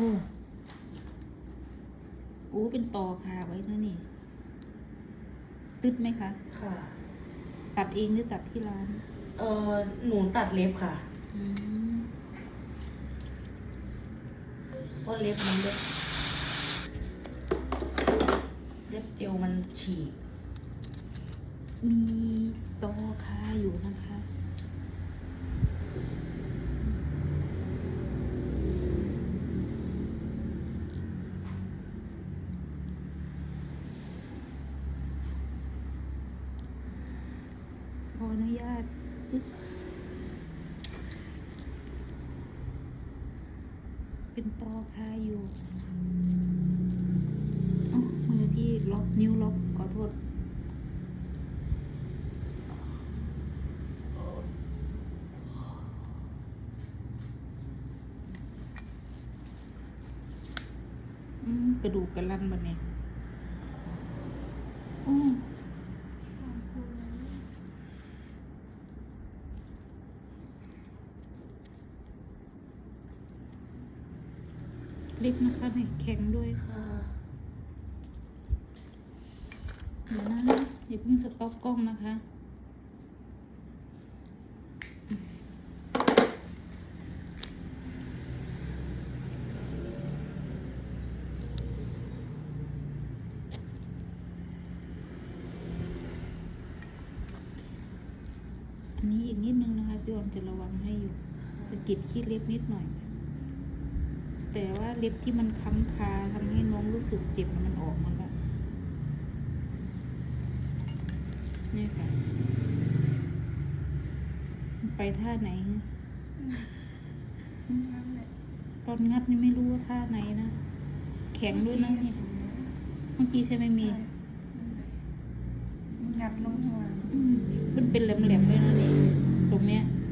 โอ้โอ้เป็นตอคาไว้นะนี่ ตึดไหมคะ ค่ะ ตัดเองหรือตัดที่ร้าน เออหนูตัดเล็บค่ะอืมเพราะเล็บมันเล็บเล็บเจลมันฉีกมีตอคาอยู่นะคะ ขออนุ ญาตเป็นตอคาอยู่มือพี่ล็อกนิ้วล็อกขอโทษกระดูกกระลันบันเนี่ยอืม ลิฟต์นะคะแข็งด้วยค่ะเดี๋ยวนะอย่าเพิ่งสต็อกกล้องนะคะ อันนี้อีกนิดนึงนะคะ พี่ออนจะระวังให้อยู่สกิดขี้เล็บนิดหน่อย แต่ว่าเล็บที่มันค้ำคาทำให้น้องรู้สึกเจ็บมันออกหมาแล้วนี่ค่ะมันไปท่าไหนฮะตอนงัดนี่ไม่รู้ว่าท่าไหนนะ แข็งด้วยนะเนี่ยเมื่อกี้ใช่ไหมมี งัดลงหัวอืมมันเป็นแหลมๆด้วยนะนี่ตรงเนี้ยอ